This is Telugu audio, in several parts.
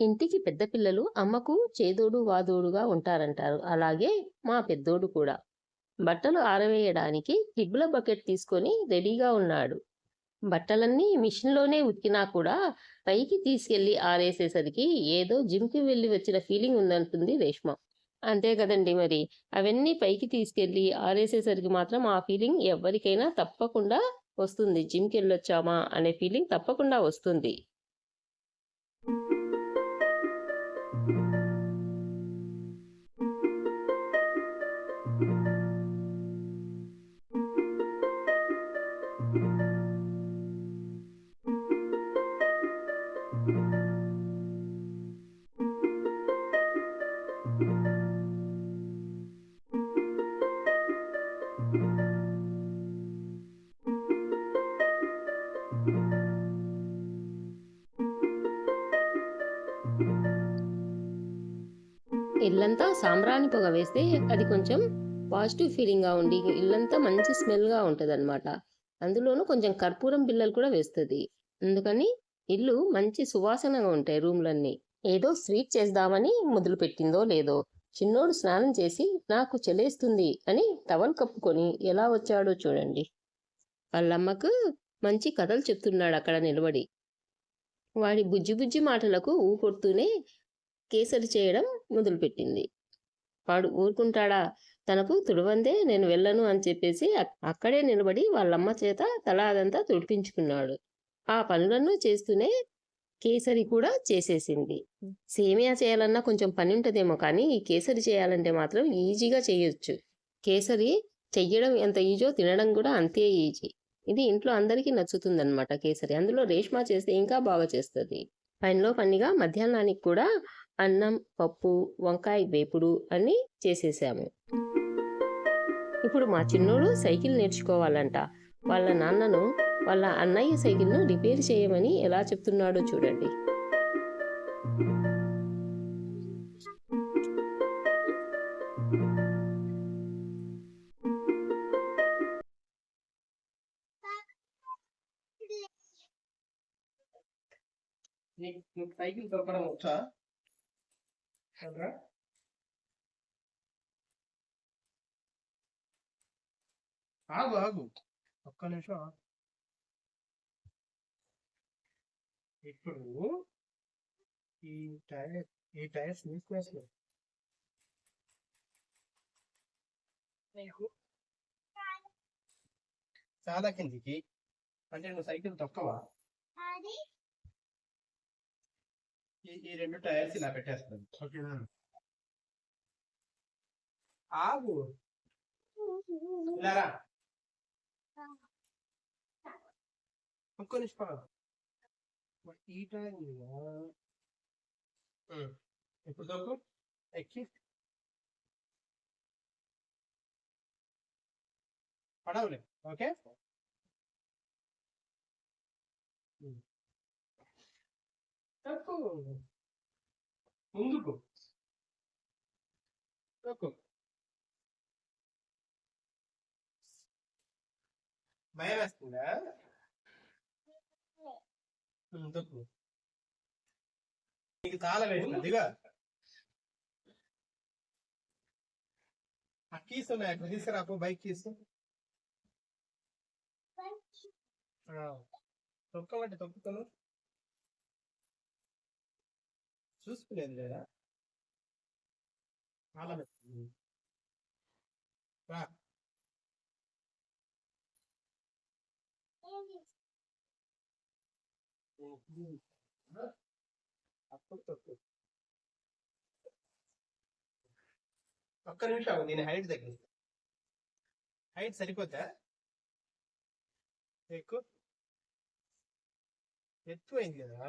ఇంటికి పెద్ద పిల్లలు అమ్మకు చేదోడు వాదోడుగా ఉంటారంటారు. అలాగే మా పెద్దోడు కూడా. బట్టలు ఆరవేయడానికి టిబ్బుల బకెట్ తీసుకొని రెడీగా ఉన్నాడు. బట్టలన్నీ మిషన్‌లోనే ఉతికినా కూడా పైకి తీసుకెళ్ళి ఆరేసేసరికి ఏదో జిమ్‌కి వెళ్ళి వచ్చిన ఫీలింగ్ ఉందంటుంది రేష్మ. అంతే కదండీ మరి! అవన్నీ పైకి తీసుకెళ్ళి ఆరేసేసరికి మాత్రం ఆ ఫీలింగ్ ఎవరికైనా తప్పకుండా వస్తుంది. జిమ్కి వెళ్ళొచ్చామా అనే ఫీలింగ్ తప్పకుండా వస్తుంది. ఇల్లంతా సాంబ్రాణి పొగ వేస్తే అది కొంచెం పాజిటివ్ ఫీలింగ్‌గా ఉండి ఇల్లంతా మంచి స్మెల్‌గా ఉంటదనమాట. అందులోనూ కొంచెం కర్పూరం బిల్లలు కూడా వేస్తుంది అందుకని ఇల్లు మంచి సువాసనగా ఉంటాయి రూమ్‌లన్నీ. ఏదో స్వీట్ చేద్దామని మొదలుపెట్టిందో లేదో చిన్నోడు స్నానం చేసి నాకు చలేస్తుంది అని టవల్ కప్పుకొని ఎలా వచ్చాడో చూడండి. వాళ్ళమ్మకు మంచి కథలు చెప్తున్నాడు అక్కడ నిలబడి. వాడి బుజ్జి బుజ్జి మాటలకు ఊపొడుతూనే కేసరి చేయడం మొదలుపెట్టింది. వాడు ఊరుకుంటాడా? తనకు తుడవందే నేను వెళ్ళను అని చెప్పేసి అక్కడే నిలబడి వాళ్ళమ్మ చేత తల అదంతా తుడిపించుకున్నాడు. ఆ పనులను చేస్తూనే కేసరి కూడా చేసేసింది. సేమియా చేయాలన్నా కొంచెం పని ఉంటుందేమో కానీ ఈ కేసరి చేయాలంటే మాత్రం ఈజీగా చేయొచ్చు. కేసరి చెయ్యడం ఎంత ఈజో తినడం కూడా అంతే ఈజీ. ఇది ఇంట్లో అందరికీ నచ్చుతుందనమాట కేసరి. అందులో రేష్మా చేస్తే ఇంకా బాగా చేస్తుంది పనిలో పనిగా మధ్యాహ్నానికి కూడా అన్నం, పప్పు, వంకాయ వేపుడు అని చేసేసాము. ఇప్పుడు మా చిన్నోడు సైకిల్ నేర్చుకోవాలంట. వాళ్ళ నాన్నను వాళ్ళ అన్నయ్య సైకిల్‌ను రిపేర్ చేయమని ఎలా చెప్తున్నాడో చూడండి. నీకు సైకిల్ తొక్కడం వచ్చా? ఆగు ఆగు. ఒక్క నిమిషం. ఇప్పుడు ఈ టైర్ ఈ టైర్స్ నీకు నీకు? చాలా కిందికి. అంటే నువ్వు సైకిల్ తొక్కవా? ఈ రెండు టైర్స్ ఇలా పెట్టేస్తాను ఓకేనా? ఆగు. ఇలా నిమిషం ఈ టైర్. ఇప్పుడు తొక్కు ఎక్కి. పడవలే. ఓకే? ముందుకు. తక్కు భయం వేస్తుందా? తక్కు నీకు చాలా వేసిన దిగా. ఆ కీస్ ఉన్నాయి అక్కడ తీసుకురాపు బైక్ కీస్. తొక్కమంటే తొక్కుతాను. చూసుకోలేదు లేదా. రా. ఒక్క నిమిషం దీని హైట్ దగ్గర హైట్ సరిపోతా ఎక్కువ? ఎక్కువైంది కదా.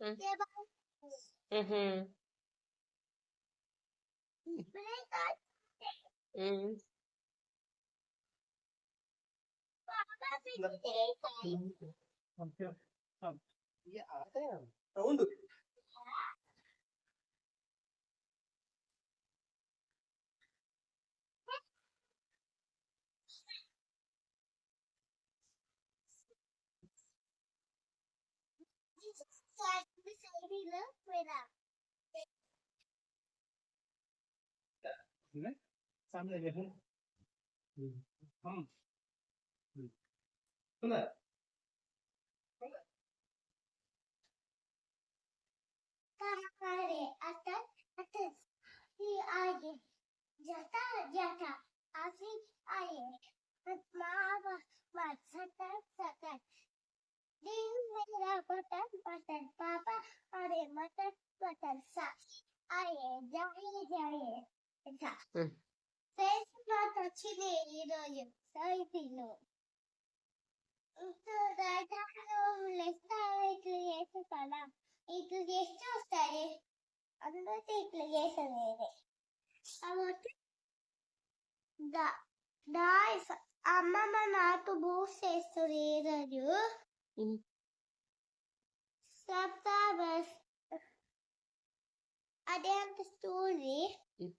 Mm. Mhm. Mm. Yeah, mm-hmm. I mm-hmm. am. सामने देखो हम सुना जाता जाता आसी आए माँ सतर सतर దీని అందుకే ఇట్లు చేసేది దా అమ్మమ్మ నాకు బూస్ చేస్తుంది ఈరోజు రోజు ఉమ్. సప్తాబస్ అదే అంత స్టోరీ ఉమ్.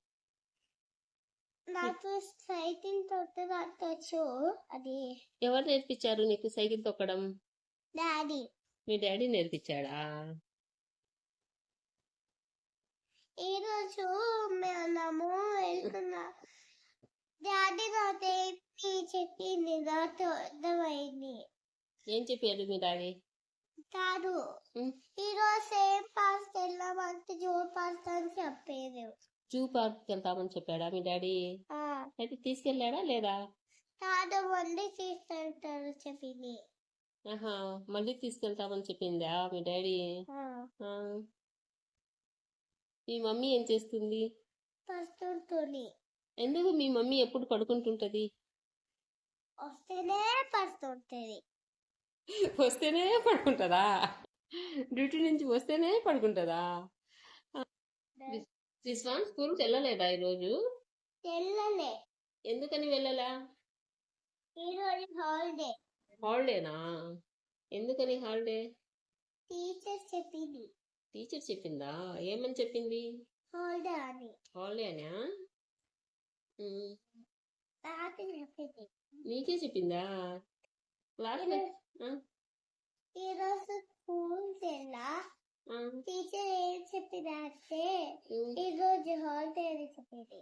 నాకు సైకిల్ తొట్టు వచ్చు అది ఎవరు నేర్పించారు నీకు సైకిల్ తొక్కడం? డాడీ మీ డాడీ నేర్పించాడా? ఈ రోజు మేము వెళ్తున్నా. డాడీ నాతో ఏంటి చెప్పింది? నాతో అర్థమైంది. ఏం చెప్పారు మీ డాడీ? కాదు. ఉమ్. ఈ రోజు సేమ్ పాస్ వెళ్ళామంటే జో పాస్ అని చెప్పేది జూ పార్క్ వెళ్తామని చెప్పాడా మీ డాడీ? అయితే తీసుకెళ్ళాడా లేదా? కాదు వండి తీసుకెళ్తారు చెప్పింది. ఆహా మళ్ళీ తీసుకెళ్తామని చెప్పిందా మీ డాడీ. మీ మమ్మీ ఏం చేస్తుంది? పస్తుంటుంది. ఎందుకు మీ మమ్మీ ఎప్పుడు పడుకుంటుంటది? వస్తేనే పస్తుంటది వస్తేనే పడుకుంటుందా? డ్యూటీ నుంచి వస్తేనే పడుకుంటుందా? రిస్వాన్ స్కూల్కి వెళ్ళలేదా ఈరోజు? తెల్లలే ఎందుకని వెళ్ళలా? హాలిడే. హాలిడేనా? ఎందుకని హాలిడే? టీచర్ చెప్పింది. టీచర్ చెప్పిందా? ఏమని చెప్పింది? హాలిడే అని. హాలిడేనా నీకే చెప్పిందా? క్లాస్లో ఆ, ఈ రోజు స్కూల్ తెల్లా ఆ, టీచర్ ఏం చెప్పిందంటే ఉమ్, ఈ రోజు హాలిడే అని చెప్పింది